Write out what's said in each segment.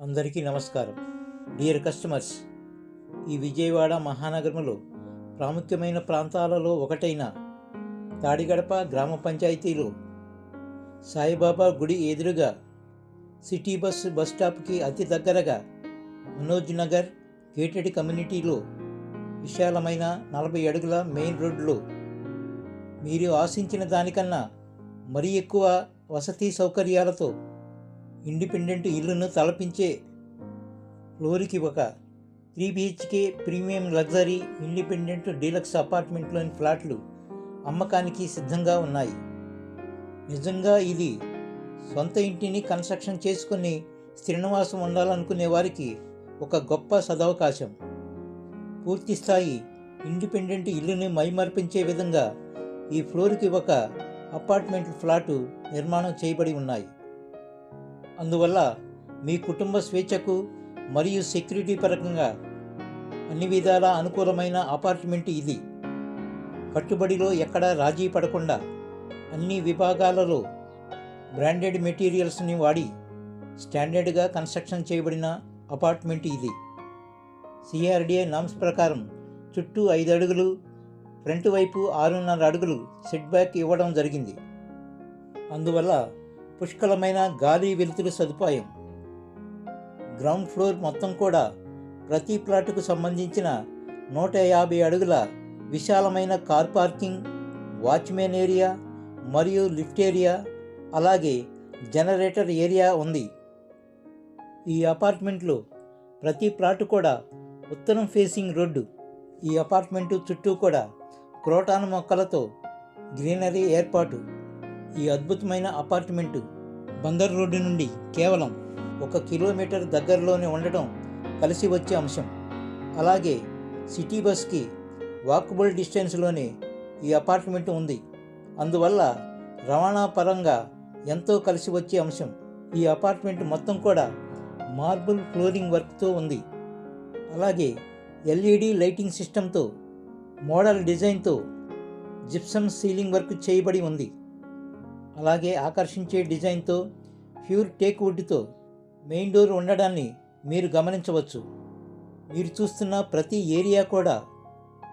అందరికీ నమస్కారం. Dear customers ఈ విజయవాడ మహానగరంలో ప్రాముఖ్యమైన ప్రాంతాలలో ఒకటైన తాడిగడప గ్రామ పంచాయతీలో సాయిబాబా గుడి ఎదురుగా సిటీ బస్ బస్ స్టాప్కి అతి దగ్గరగా మనోజ్ నగర్ గేటెడ్ కమ్యూనిటీలో విశాలమైన నలభై అడుగుల మెయిన్ రోడ్లో మీరు ఆశించిన దానికన్నా మరీ ఎక్కువ వసతి సౌకర్యాలతో ఇండిపెండెంట్ ఇల్లును తలపించే ఫ్లోర్కి ఒక three BHK premium luxury independent deluxe అపార్ట్మెంట్లోని ఫ్లాట్లు అమ్మకానికి సిద్ధంగా ఉన్నాయి. నిజంగా ఇది సొంత ఇంటిని కన్స్ట్రక్షన్ చేసుకుని స్థిరనివాసం ఉండాలనుకునే వారికి ఒక గొప్ప సదవకాశం. పూర్తి స్థాయి ఇండిపెండెంట్ ఇల్లుని మైమర్పించే విధంగా ఈ ఫ్లోర్కి ఒక అపార్ట్మెంట్ ఫ్లాటు నిర్మాణం చేయబడి ఉన్నాయి. అందువల్ల మీ కుటుంబ స్వేచ్ఛకు మరియు సెక్యూరిటీ పరంగా అన్ని విధాల అనుకూలమైన అపార్ట్మెంట్ ఇది. కట్టుబడిలో ఎక్కడా రాజీ పడకుండా అన్ని విభాగాలలో బ్రాండెడ్ మెటీరియల్స్ని వాడి స్టాండర్డ్గా కన్స్ట్రక్షన్ చేయబడిన అపార్ట్మెంట్ ఇది. సిఆర్డిఏ నామ్స్ ప్రకారం చుట్టూ ఐదు అడుగులు ఫ్రంట్ వైపు ఆరున్నర అడుగులు సెట్ బ్యాక్ ఇవ్వడం జరిగింది. అందువల్ల పుష్కలమైన గాలి వెలుతురు సదుపాయం. గ్రౌండ్ ఫ్లోర్ మొత్తం కూడా ప్రతి ప్లాటుకు సంబంధించిన నూట యాభై అడుగుల విశాలమైన కార్ పార్కింగ్ వాచ్మెన్ ఏరియా మరియు లిఫ్ట్ ఏరియా అలాగే జనరేటర్ ఏరియా ఉంది. ఈ అపార్ట్మెంట్లో ప్రతి ప్లాటు కూడా ఉత్తరం ఫేసింగ్ రోడ్డు. ఈ అపార్ట్మెంటు చుట్టూ కూడా క్రోటాన్ మొక్కలతో గ్రీనరీ ఏర్పాటు. ఈ అద్భుతమైన అపార్ట్మెంటు బందర్ రోడ్డు నుండి కేవలం ఒక కిలోమీటర్ దగ్గరలోనే ఉండటం కలిసి వచ్చే అంశం. అలాగే సిటీ బస్కి వాకబుల్ డిస్టెన్స్లోనే ఈ అపార్ట్మెంట్ ఉంది. అందువల్ల రవాణా పరంగా ఎంతో కలిసి వచ్చే అంశం. ఈ అపార్ట్మెంట్ మొత్తం కూడా మార్బుల్ ఫ్లోరింగ్ వర్క్తో ఉంది. అలాగే ఎల్ఈడి లైటింగ్ సిస్టంతో మోడల్ డిజైన్తో జిప్సమ్ సీలింగ్ వర్క్ చేయబడి ఉంది. అలాగే ఆకర్షించే డిజైన్తో ప్యూర్ టేక్ వుడ్తో మెయిన్ డోర్ ఉండడాన్ని మీరు గమనించవచ్చు. మీరు చూస్తున్న ప్రతి ఏరియా కూడా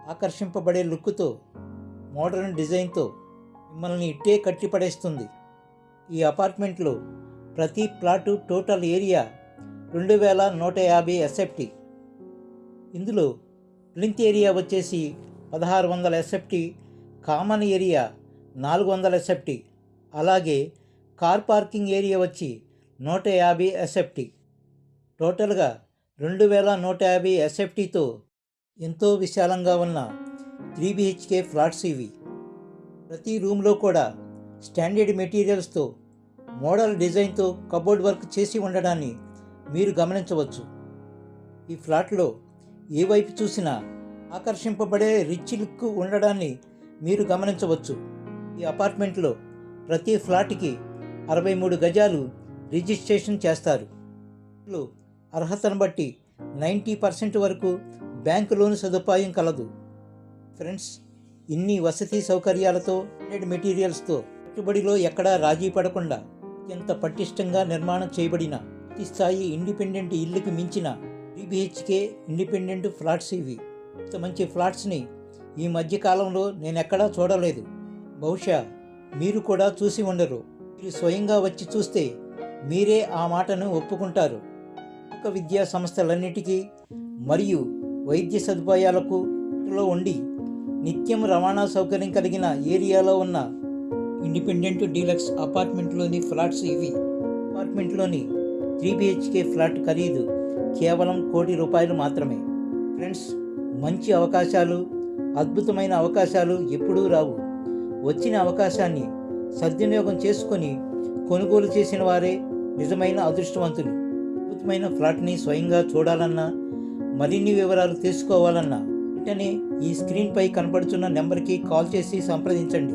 ఆకర్షింపబడే లుక్తో మోడర్న్ డిజైన్తో మిమ్మల్ని ఇట్టే కట్టిపడేస్తుంది. ఈ అపార్ట్మెంట్లో ప్రతి ప్లాటు టోటల్ ఏరియా రెండు వేల నూట యాభై ఎస్ఎఫ్టీ. ఇందులో ప్లింత్ ఏరియా వచ్చేసి పదహారు వందల ఎస్ఎఫ్టీ కామన్ ఏరియా నాలుగు వందల ఎస్ఎఫ్టీ. అలాగే కార్ పార్కింగ్ ఏరియా వచ్చి నూట యాభై ఎస్ఎఫ్టీ. టోటల్గా రెండు వేల నూట యాభై ఎస్ఎఫ్టీతో ఎంతో విశాలంగా ఉన్న త్రీ బిహెచ్కే ఫ్లాట్స్ ఇవి. ప్రతి రూమ్లో కూడా స్టాండర్డ్ మెటీరియల్స్తో మోడల్ డిజైన్తో కబోర్డ్ వర్క్ చేసి ఉండడాన్ని మీరు గమనించవచ్చు. ఈ ఫ్లాట్లో ఏ వైపు చూసినా ఆకర్షింపబడే రిచ్ లుక్ ఉండడాన్ని మీరు గమనించవచ్చు. ఈ అపార్ట్మెంట్లో ప్రతి ఫ్లాట్కి అరవై మూడు గజాలు రిజిస్ట్రేషన్ చేస్తారు. లో అర్హతను బట్టి నైంటీ పర్సెంట్ వరకు బ్యాంకు లోన్ సదుపాయం కలదు. ఫ్రెండ్స్ ఇన్ని వసతి సౌకర్యాలతో హండ్రెడ్ మెటీరియల్స్తో పెట్టుబడిలో ఎక్కడా రాజీ పడకుండా అత్యంత పటిష్టంగా నిర్మాణం చేయబడిన పూర్తి స్థాయి ఇండిపెండెంట్ ఇల్లుకి మించిన బిహెచ్కే ఇండిపెండెంట్ ఫ్లాట్స్ ఇవి. ఇంత మంచి ఫ్లాట్స్ని ఈ మధ్యకాలంలో నేను ఎక్కడా చూడలేదు. బహుశా మీరు కూడా చూసి ఉండరు. మీరు స్వయంగా వచ్చి చూస్తే మీరే ఆ మాటను ఒప్పుకుంటారు. ఒక విద్యా సంస్థలన్నిటికీ మరియు వైద్య సదుపాయాలకు లో ఉండి నిత్యం రవాణా సౌకర్యం కలిగిన ఏరియాలో ఉన్న ఇండిపెండెంట్ డీలక్స్ అపార్ట్మెంట్లోని ఫ్లాట్స్ ఇవి. అపార్ట్మెంట్లోని త్రీ బిహెచ్కే ఫ్లాట్ ఖరీదు కేవలం కోటి రూపాయలు మాత్రమే. ఫ్రెండ్స్ మంచి అవకాశాలు అద్భుతమైన అవకాశాలు ఎప్పుడూ రావు. వచ్చిన అవకాశాన్ని సద్వినియోగం చేసుకొని కొనుగోలు చేసిన వారే నిజమైన అదృష్టవంతులు. అద్భుతమైన ఫ్లాట్ని స్వయంగా చూడాలన్నా మరిన్ని వివరాలు తెలుసుకోవాలన్నా వెంటనే ఈ స్క్రీన్పై కనపడుతున్న నెంబర్కి కాల్ చేసి సంప్రదించండి.